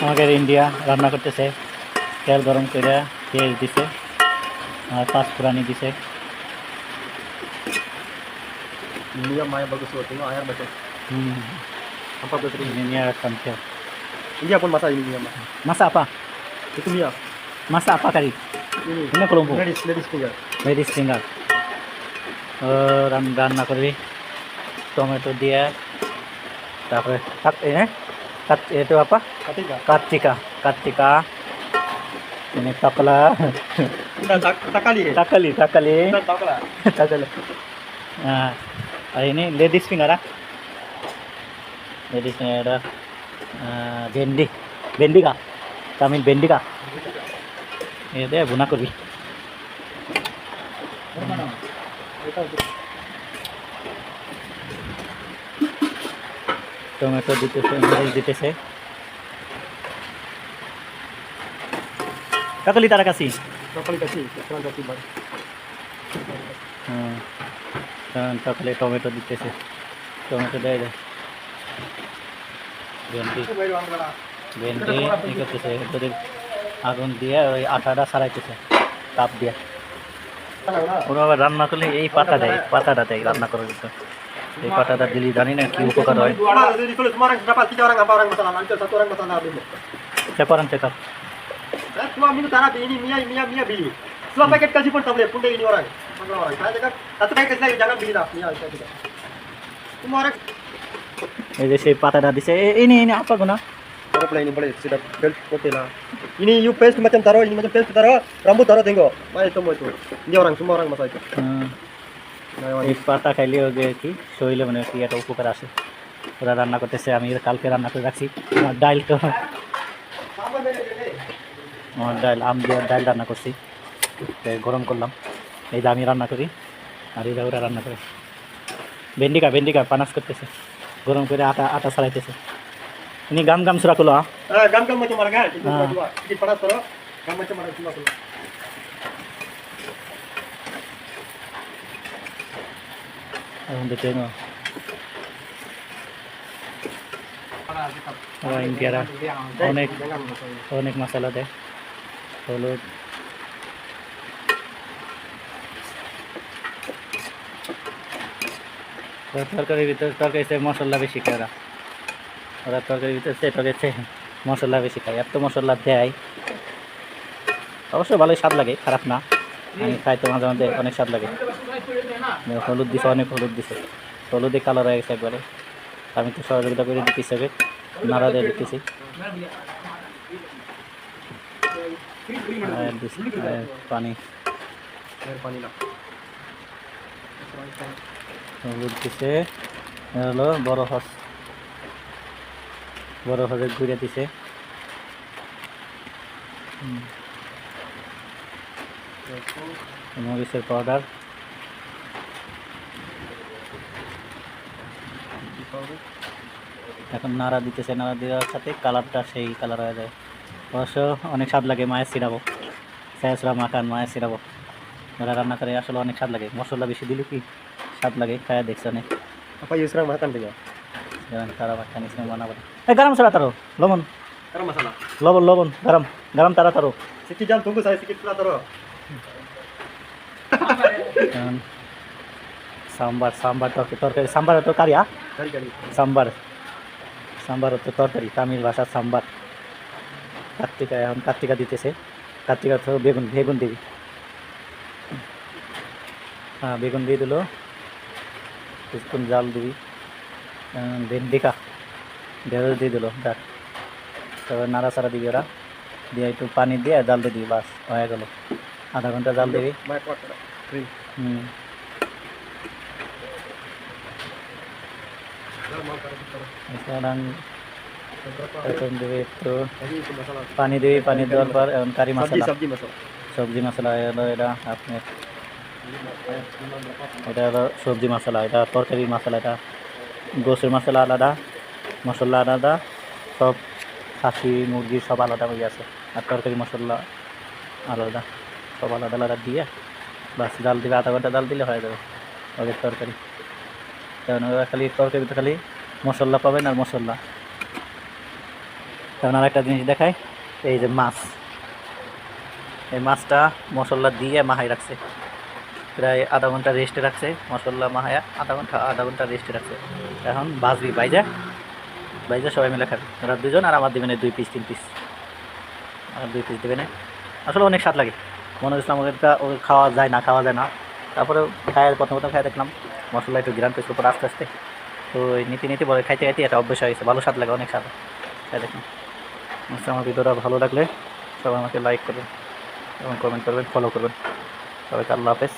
আমাদের ইন্ডিয়া রান্না করতেছে তেল গরম করে পেঁয়াজ দিছে আর পাঁচ ফুরানি দিছে India maya bagus loh, tengok ayam baca. হুম Apa betul ini? ini niya kampiya India pun masak ini India mah. masa apa Itu Mia. masa apa kari Ini. ini kolombo Ladies, ladies finger. ladies finger ও run- রান্না করবি tomato দিয়ে তারপরে কাট- এ, Kat, itu apa? Katika. Katika. Katika. Ini takla. tak, takali. Takali, takali. Takla. takla. Nah, ini ladies finger. Ladies finger. Uh, bendi. Bendi ka? Tamil bendi ka? Ini dia guna kurbi. Hmm. Tomato দিতেছে মরিচ দিতেছে। কাকলি তারা কাছি? কারণ সকালে tomato দিতেছে। Tomato দেয় দেয় ভেন্ডি ভেন্ডি ই করতেছে আগুন দিয়ে ওই আটাটা সারাইতেছে তাপ দিয়ে। ওরা আবার রান্না করলে এই পাতা দেয় পাতাটা দেয় রান্না করার জন্য। এই পাতাটা দিলি জানি না কি উপকার হয় Ada jadi tulis semua orang berapa? Tiga orang apa orang masalah? Nanti satu orang masalah dulu. চেপারান checkup Saya cuma minta tanah ini Mia Mia Mia beli. Semua paket kasih pun tak boleh. Punde ini orang. Masalah orang. Saya cakap satu paket kasih lagi jangan beli dah. Mia saya tidak. Semua orang. এই যে সেই পাতাটা দিছে এ- এই নিয়ে apa guna Baru boleh ini boleh sudah belt putih lah. Ini you paste macam taruh, ini macam paste taruh, rambut taruh tengok. Mana itu semua itu. Ini orang semua orang masalah itu. Yang এই পাতা খাইলে ওকে কি শরীরে মানে কি একটা উপকার আসে ওরা রান্না করতেছে আমি কালকে রান্না করে রাখছি। আমার ডাইল তো আমার ডাল আম দিয়ে ডাল রান্না করছি। গরম করলাম। এই যে আমি রান্না করি আর এই যে ওরা রান্না করে। ভেন্ডিকা ভেন্ডিকা পানাস করতেছে। গরম করে আটা আটা ছাড়াইতেছে। ini গাম gam sudah kulo ah Ah, gam-gam macam mana এখন দেখে নো ইন্ডিয়ারা অনেক অনেক মশলা দেয়। হলুদ। তরকারির ভিতরে তরকারিতে মশলা বেশি খায় ওরা। ওরা তরকারির ভিতরে তরকারিতে মশলা বেশি খায়। এত মশলা দেয়। অবশ্য ভালোই স্বাদ লাগে, খারাপ না। আমি খাই তো মাঝে মাঝে অনেক স্বাদ লাগে। হলুদ দিছে, অনেক হলুদ দিছে। হলুদে কালার হয়ে গেছে একবারে। আমি তো সহযোগিতা করে দিতেছি সবে নাড়া দিয়ে দিতেছি। পানি. হলুদ দিছে হলো বড় হস। বড় হসে দিছে। মরিচের পাউডার এখন নাড়া দিতেছে নাড়া দেওয়ার সাথে কালারটা সেই কালার হয়ে যায়। অবশ্য অনেক স্বাদ লাগে মায়ের সিরাবো স্যাঁচড়া মাখান মায়ের সিরাবো ওরা রান্না করে আসলে অনেক স্বাদ লাগে। মশলা বেশি দিলে কি স্বাদ লাগে? খায়া দেখছে অনেক। Apa makan dia? গরম সারা তারো লবণ। masalah. লবণ লবণ গরম। গরম তারা তারো Sikit jangan tunggu saya sikit pula taruh. Sambar sambar তরকারি তরকারি সাম্বার আ Kali kali. সাম্বার সাম্বার হচ্ছে তরকারি তামিল ভাষার সাম্বার। কার্তিকা এখন কার্তিকা দিতেছে। কার্তিকা তো বেগুন বেগুন দিবি হ্যাঁ বেগুন দিয়ে দিল। কিছুক্ষণ জাল দিবি। ভেন্ডিকা ঢেঁড়স দিয়ে দিল দেখ। তারপর নাড়াচাড়া দিবি ওরা। দিয়ে একটু পানি দিয়ে জাল দিয়ে দিবি বাস হয়ে গেল। আধা ঘণ্টা জাল দিবি. হুম। এখন দেবে একটু. পানি দিবি পানি দেওয়ার পর এখন কারি মশলা. সবজি মশলা হলো এটা আপনার? এটা হলো সবজি মশলা এটা তরকারি মশলা এটা গোসের মশলা আলাদা মশলা আলাদা সব খাসি মুরগি সব আলাদা হয়ে আছে আর তরকারি মশলা আলাদা সব আলাদা আলাদা দিয়ে বাস ডাল দিবে আধা ঘণ্টা ডাল দিলে হয়ে যাবে ওদের তরকারি কারণ ওরা খালি তরকারিতে খালি মশলা পাবেন আর মশলা। এখন আর একটা জিনিস দেখায় এই যে মাছ। এই মাছটা মশলা দিয়ে মাহাই রাখছে। প্রায় আধা ঘণ্টা রেস্টে রাখছে মশলা মাহায়া আধা ঘণ্টা আধা ঘণ্টা রেস্টে রাখছে। এখন বাজবি বাইজা বাইজা সবাই মিলে খাবে। ওরা দুজন আর আমার দেবেন দুই পিস তিন পিস আর দুই পিস দেবেন। আসলে অনেক স্বাদ লাগে। মনে হচ্ছিল আমাদের এটা ও খাওয়া যায় না, খাওয়া যায় না। তারপরে খায় প্রথম প্রথম খাই দেখলাম। মশলা একটু গ্রাম পেয়েছিল পরে আস্তে আস্তে। তো নীতি নীতি বলে খাইতে খাইতে এটা অভ্যেস হয়ে গেছে। ভালো স্বাদ লাগে, অনেক স্বাদ। তাই দেখুন। আমার ভিডিওটা ভালো লাগলে সবাই আমাকে লাইক করবেন এবং কমেন্ট করবেন ফলো করবেন। সবাইকে আল্লাহ হাফেজ।